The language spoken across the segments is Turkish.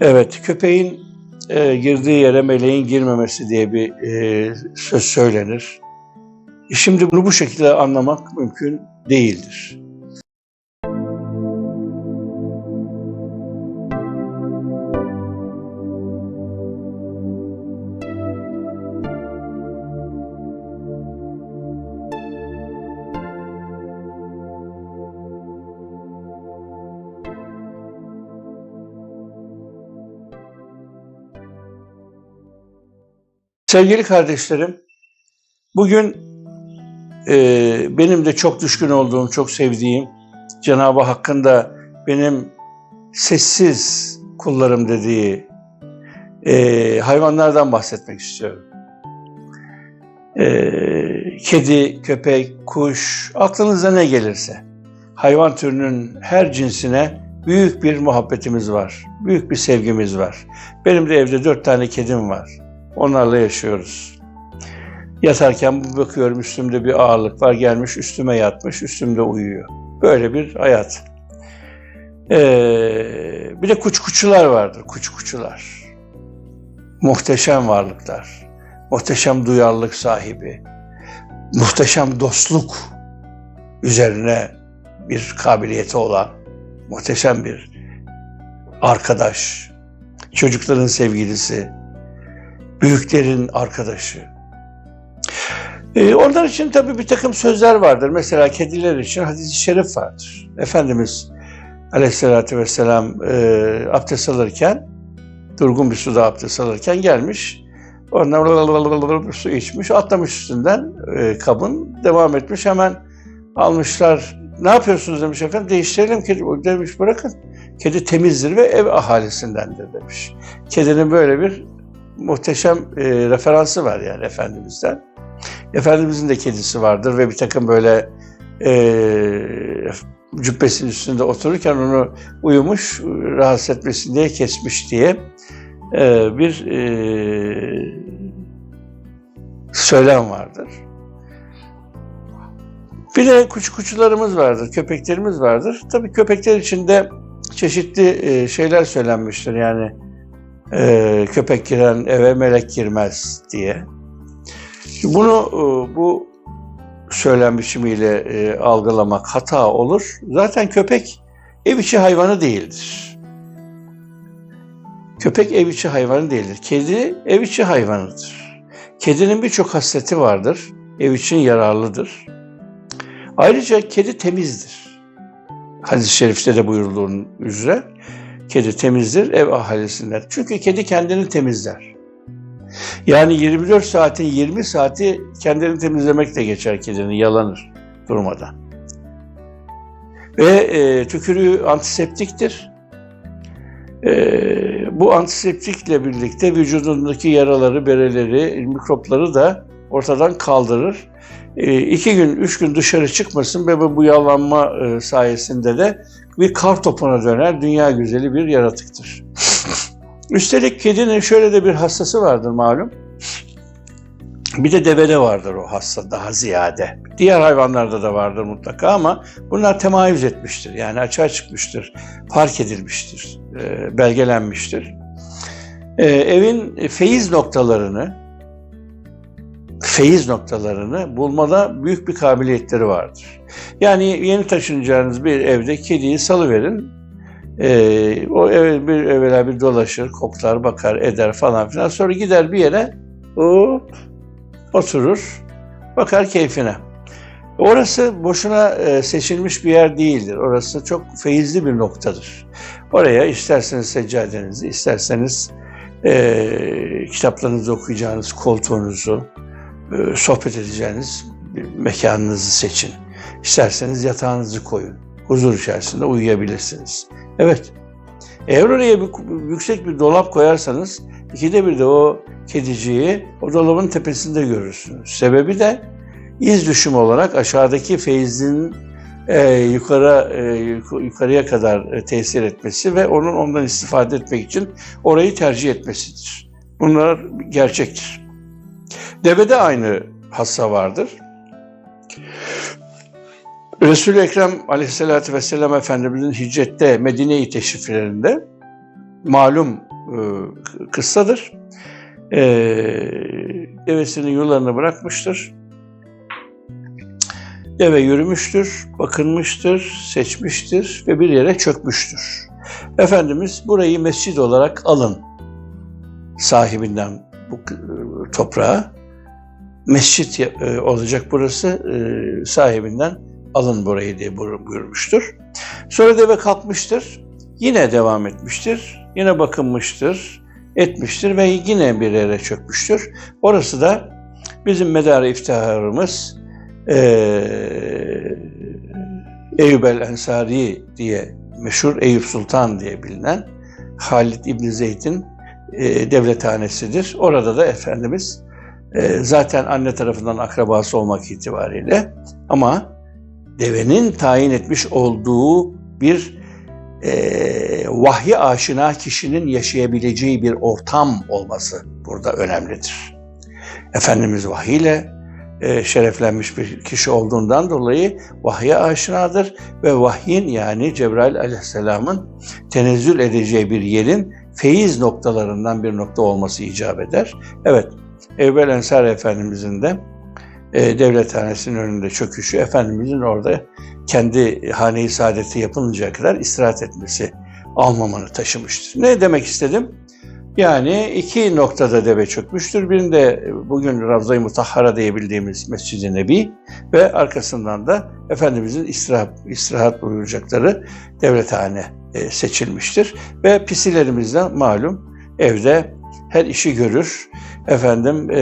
Evet, köpeğin e, girdiği yere meleğin girmemesi diye bir e, söz söylenir. E, Şimdi bunu bu şekilde anlamak mümkün değildir. Sevgili kardeşlerim, bugün e, benim de çok düşkün olduğum, çok sevdiğim Cenab-ı Hakk'ın da benim sessiz kullarım dediği e, hayvanlardan bahsetmek istiyorum. E, kedi, köpek, kuş, aklınıza ne gelirse hayvan türünün her cinsine büyük bir muhabbetimiz var, büyük bir sevgimiz var. Benim de evde dört tane kedim var. Onlarla yaşıyoruz. Yatarken bakıyorum üstümde bir ağırlık var gelmiş üstüme yatmış üstümde uyuyor. Böyle bir hayat. Ee, bir de kuçkuçular vardır kuçkuçular. Muhteşem varlıklar. Muhteşem duyarlılık sahibi. Muhteşem dostluk üzerine bir kabiliyeti olan muhteşem bir arkadaş. Çocukların sevgilisi büyüklerin arkadaşı. Ee, onlar için tabii bir takım sözler vardır. Mesela kediler için hadis-i şerif vardır. Efendimiz aleyhissalatü vesselam e, abdest alırken, durgun bir suda abdest alırken gelmiş. Ondan su içmiş, atlamış üstünden e, kabın, devam etmiş. Hemen almışlar. Ne yapıyorsunuz demiş efendim. Değiştirelim kedi. Demiş bırakın. Kedi temizdir ve ev ahalisindendir demiş. Kedinin böyle bir muhteşem e, referansı var yani Efendimiz'den. Efendimiz'in de kedisi vardır ve bir takım böyle e, cübbesinin üstünde otururken onu uyumuş, rahatsız etmesin diye kesmiş diye e, bir e, söylem vardır. Bir de kuçkuçularımız vardır, köpeklerimiz vardır. Tabii köpekler için de çeşitli e, şeyler söylenmiştir yani e, köpek giren eve melek girmez diye. Bunu e, bu söylem biçimiyle e, algılamak hata olur. Zaten köpek ev içi hayvanı değildir. Köpek ev içi hayvanı değildir. Kedi ev içi hayvanıdır. Kedinin birçok hasreti vardır. Ev için yararlıdır. Ayrıca kedi temizdir. Hadis-i şerifte de buyurulduğun üzere kedi temizdir ev ahalisinden. Çünkü kedi kendini temizler. Yani 24 saatin 20 saati kendini temizlemekle geçer kedinin yalanır durmadan. Ve e, tükürüğü antiseptiktir. E, bu antiseptikle birlikte vücudundaki yaraları, bereleri, mikropları da ortadan kaldırır. E, iki gün, üç gün dışarı çıkmasın ve bu yağlanma e, sayesinde de bir kar topuna döner dünya güzeli bir yaratıktır. Üstelik kedinin şöyle de bir hastası vardır malum. Bir de devede vardır o hasta daha ziyade. Diğer hayvanlarda da vardır mutlaka ama bunlar temayüz etmiştir. Yani açığa çıkmıştır, fark edilmiştir, e, belgelenmiştir. E, evin feyiz noktalarını, feyiz noktalarını bulmada büyük bir kabiliyetleri vardır. Yani yeni taşınacağınız bir evde kediyi salıverin. Ee, o ev bir evvela bir dolaşır, koklar, bakar, eder falan filan. Sonra gider bir yere hop, oturur, bakar keyfine. Orası boşuna e, seçilmiş bir yer değildir. Orası çok feyizli bir noktadır. Oraya isterseniz seccadenizi, isterseniz e, kitaplarınızı okuyacağınız koltuğunuzu, sohbet edeceğiniz bir mekanınızı seçin. İsterseniz yatağınızı koyun. Huzur içerisinde uyuyabilirsiniz. Evet. Eğer oraya bir, yüksek bir dolap koyarsanız ikide bir de o kediciyi o dolabın tepesinde görürsünüz. Sebebi de iz düşüm olarak aşağıdaki feyzin e, yukarı e, yukarıya kadar e, tesir etmesi ve onun ondan istifade etmek için orayı tercih etmesidir. Bunlar gerçektir. Devede aynı hassa vardır. Resul-i Ekrem aleyhissalatü vesselam Efendimizin hicrette Medine-i teşriflerinde malum e, kıssadır. E, devesinin yularını bırakmıştır. Deve yürümüştür, bakınmıştır, seçmiştir ve bir yere çökmüştür. Efendimiz burayı mescid olarak alın sahibinden bu toprağa. Mescit e, olacak burası e, sahibinden alın burayı diye buyurmuştur. Sonra deve kalkmıştır. Yine devam etmiştir. Yine bakınmıştır, etmiştir ve yine bir yere çökmüştür. Orası da bizim medar iftiharımız e, el Ensari diye meşhur Eyüp Sultan diye bilinen Halid İbni Zeyd'in e, devlethanesidir. Orada da Efendimiz e, zaten anne tarafından akrabası olmak itibariyle ama devenin tayin etmiş olduğu bir e, vahye aşina kişinin yaşayabileceği bir ortam olması burada önemlidir. Efendimiz vahiyle e, şereflenmiş bir kişi olduğundan dolayı vahye aşinadır ve vahyin yani Cebrail aleyhisselamın tenezzül edeceği bir yerin feyiz noktalarından bir nokta olması icap eder. Evet, Evvel Ensar Efendimizin de e, devlethanesinin önünde çöküşü, Efendimizin orada kendi hane-i saadeti yapılıncaya kadar istirahat etmesi almamanı taşımıştır. Ne demek istedim? Yani iki noktada deve çökmüştür. Birinde bugün Ravza-i Mutahhara diyebildiğimiz Mescid-i Nebi ve arkasından da Efendimizin istirahat, istirahat buyuracakları devlethane seçilmiştir. Ve pisilerimizden malum evde her işi görür. Efendim e,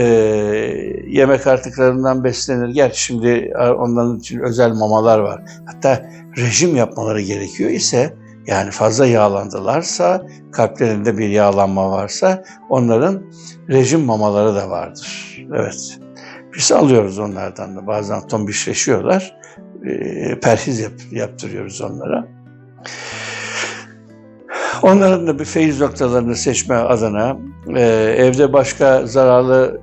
yemek artıklarından beslenir. Gerçi şimdi onların için özel mamalar var. Hatta rejim yapmaları gerekiyor ise yani fazla yağlandılarsa, kalplerinde bir yağlanma varsa onların rejim mamaları da vardır. Evet. Biz alıyoruz onlardan da. Bazen tombişleşiyorlar. E, perhiz yap, yaptırıyoruz onlara. Onların da bir feyiz noktalarını seçme adına e, evde başka zararlı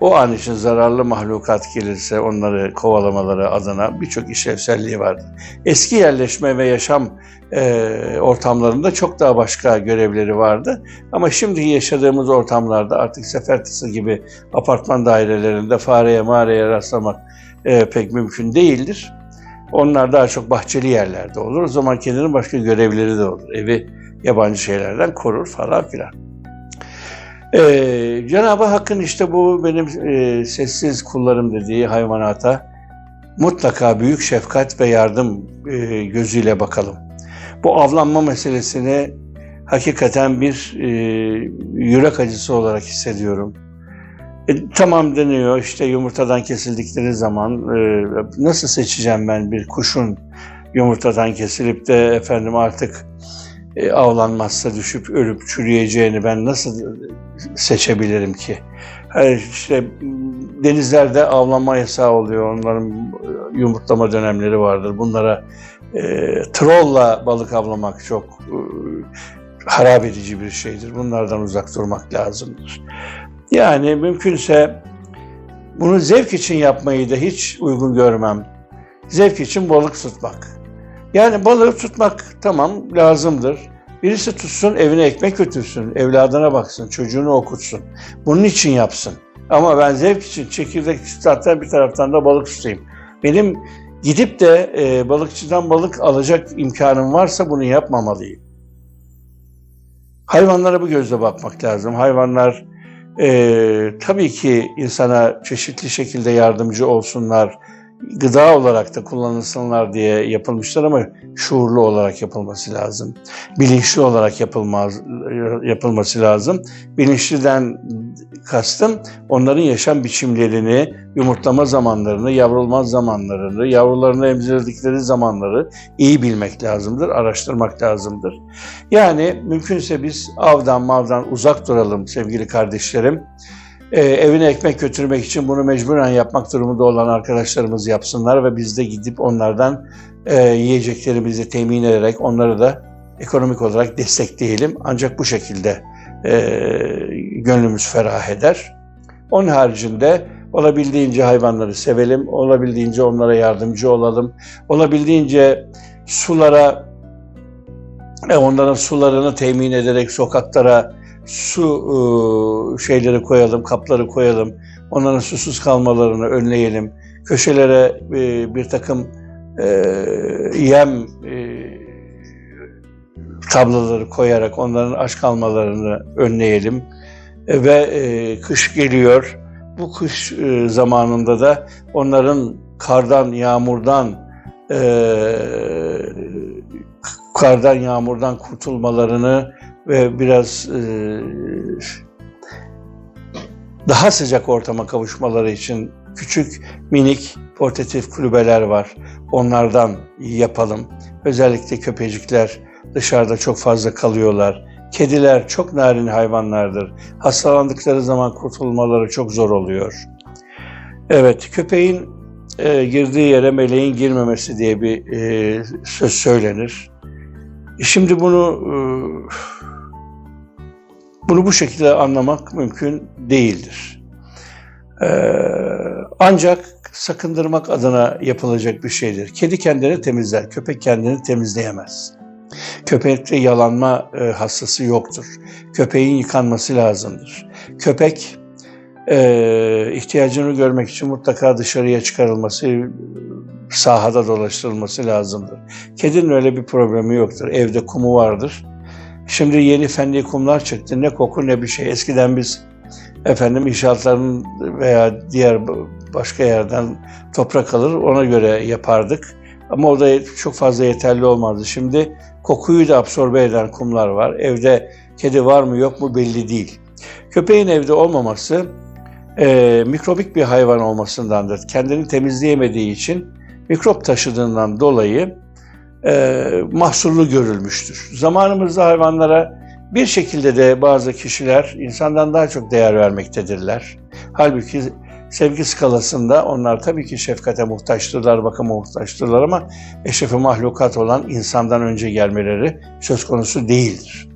o an için zararlı mahlukat gelirse onları kovalamaları adına birçok işlevselliği vardır. Eski yerleşme ve yaşam e, ortamlarında çok daha başka görevleri vardı. Ama şimdi yaşadığımız ortamlarda artık sefertisi gibi apartman dairelerinde fareye mağaraya rastlamak e, pek mümkün değildir. Onlar daha çok bahçeli yerlerde olur. O zaman kendinin başka görevleri de olur. Evi yabancı şeylerden korur falan filan. Ee, Cenab-ı Hakk'ın işte bu benim e, sessiz kullarım dediği hayvanata mutlaka büyük şefkat ve yardım e, gözüyle bakalım. Bu avlanma meselesini hakikaten bir e, yürek acısı olarak hissediyorum. E, tamam deniyor işte yumurtadan kesildikleri zaman e, nasıl seçeceğim ben bir kuşun yumurtadan kesilip de efendim artık e, avlanmazsa düşüp ölüp çürüyeceğini ben nasıl seçebilirim ki? Yani işte denizlerde avlanma yasağı oluyor. Onların yumurtlama dönemleri vardır. Bunlara e, trolla balık avlamak çok e, harap edici bir şeydir. Bunlardan uzak durmak lazımdır. Yani mümkünse bunu zevk için yapmayı da hiç uygun görmem. Zevk için balık tutmak. Yani balığı tutmak tamam lazımdır. Birisi tutsun evine ekmek götürsün, evladına baksın, çocuğunu okutsun. Bunun için yapsın. Ama ben zevk için çekirdek hatta bir taraftan da balık tutayım. Benim gidip de e, balıkçıdan balık alacak imkanım varsa bunu yapmamalıyım. Hayvanlara bu gözle bakmak lazım. Hayvanlar e, tabii ki insana çeşitli şekilde yardımcı olsunlar, gıda olarak da kullanılsınlar diye yapılmışlar ama şuurlu olarak yapılması lazım. Bilinçli olarak yapılmaz, yapılması lazım. Bilinçliden kastım onların yaşam biçimlerini, yumurtlama zamanlarını, yavrulma zamanlarını, yavrularını emzirdikleri zamanları iyi bilmek lazımdır, araştırmak lazımdır. Yani mümkünse biz avdan mavdan uzak duralım sevgili kardeşlerim e, evine ekmek götürmek için bunu mecburen yapmak durumunda olan arkadaşlarımız yapsınlar ve biz de gidip onlardan e, yiyeceklerimizi temin ederek onları da ekonomik olarak destekleyelim. Ancak bu şekilde e, gönlümüz ferah eder. Onun haricinde olabildiğince hayvanları sevelim, olabildiğince onlara yardımcı olalım, olabildiğince sulara, e, onların sularını temin ederek sokaklara su e, şeyleri koyalım, kapları koyalım. Onların susuz kalmalarını önleyelim. Köşelere e, bir takım e, yem tabloları koyarak onların aç kalmalarını önleyelim. Ve kış geliyor. Bu kış zamanında da onların kardan, yağmurdan, kardan, yağmurdan kurtulmalarını ve biraz e, daha sıcak ortama kavuşmaları için küçük minik portatif kulübeler var. Onlardan yapalım. Özellikle köpecikler dışarıda çok fazla kalıyorlar. Kediler çok narin hayvanlardır. Hastalandıkları zaman kurtulmaları çok zor oluyor. Evet, köpeğin e, girdiği yere meleğin girmemesi diye bir e, söz söylenir. Şimdi bunu e, bunu bu şekilde anlamak mümkün değildir. E, ancak sakındırmak adına yapılacak bir şeydir. Kedi kendini temizler, köpek kendini temizleyemez. Köpekte yalanma e, hastası yoktur. Köpeğin yıkanması lazımdır. Köpek e, ihtiyacını görmek için mutlaka dışarıya çıkarılması, sahada dolaştırılması lazımdır. Kedinin öyle bir problemi yoktur. Evde kumu vardır. Şimdi yeni fenli kumlar çıktı. Ne koku ne bir şey. Eskiden biz efendim inşaatların veya diğer başka yerden toprak alır ona göre yapardık. Ama o da çok fazla yeterli olmazdı. Şimdi kokuyu da absorbe eden kumlar var. Evde kedi var mı yok mu belli değil. Köpeğin evde olmaması e, mikrobik bir hayvan olmasındandır. Kendini temizleyemediği için mikrop taşıdığından dolayı e, mahsurlu görülmüştür. Zamanımızda hayvanlara bir şekilde de bazı kişiler insandan daha çok değer vermektedirler. Halbuki sevgi skalasında onlar tabii ki şefkate muhtaçtırlar, bakıma muhtaçtırlar ama eşrefi mahlukat olan insandan önce gelmeleri söz konusu değildir.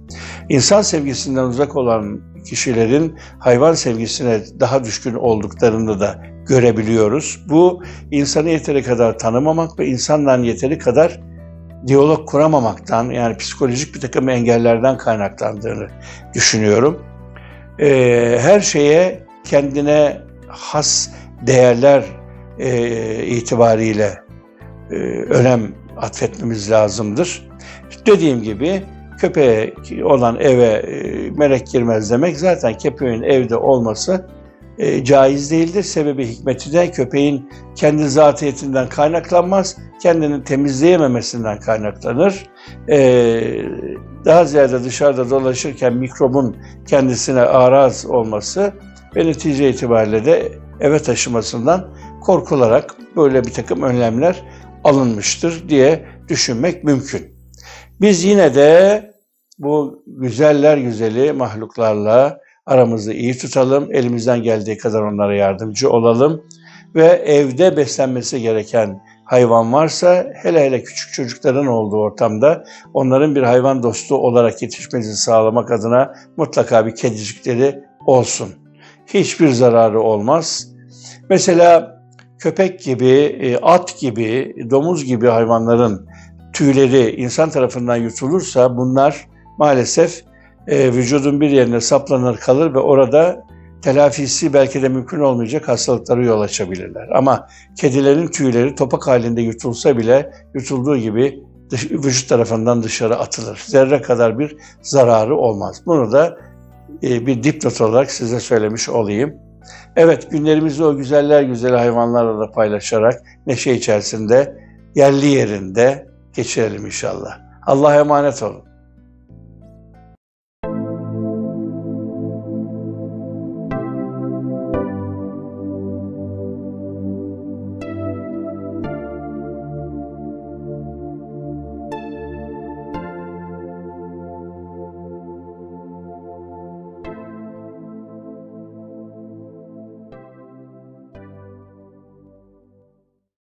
İnsan sevgisinden uzak olan kişilerin hayvan sevgisine daha düşkün olduklarını da görebiliyoruz. Bu insanı yeteri kadar tanımamak ve insanla yeteri kadar diyalog kuramamaktan yani psikolojik bir takım engellerden kaynaklandığını düşünüyorum. Ee, her şeye kendine has değerler e, itibariyle e, önem atfetmemiz lazımdır. Dediğim gibi köpeğe olan eve e, melek girmez demek zaten köpeğin evde olması e, caiz değildir. Sebebi hikmeti de köpeğin kendi zatiyetinden kaynaklanmaz, kendini temizleyememesinden kaynaklanır. E, daha ziyade dışarıda dolaşırken mikrobun kendisine araz olması ve netice itibariyle de eve taşımasından korkularak böyle bir takım önlemler alınmıştır diye düşünmek mümkün. Biz yine de bu güzeller güzeli mahluklarla aramızı iyi tutalım, elimizden geldiği kadar onlara yardımcı olalım ve evde beslenmesi gereken hayvan varsa hele hele küçük çocukların olduğu ortamda onların bir hayvan dostu olarak yetişmesini sağlamak adına mutlaka bir kedicikleri olsun. Hiçbir zararı olmaz. Mesela köpek gibi, e, at gibi, domuz gibi hayvanların tüyleri insan tarafından yutulursa bunlar maalesef e, vücudun bir yerine saplanır kalır ve orada telafisi belki de mümkün olmayacak hastalıklara yol açabilirler. Ama kedilerin tüyleri topak halinde yutulsa bile yutulduğu gibi dış, vücut tarafından dışarı atılır. Zerre kadar bir zararı olmaz. Bunu da e, bir dipnot olarak size söylemiş olayım. Evet günlerimizi o güzeller güzel hayvanlarla da paylaşarak neşe içerisinde yerli yerinde geçirelim inşallah. Allah'a emanet olun.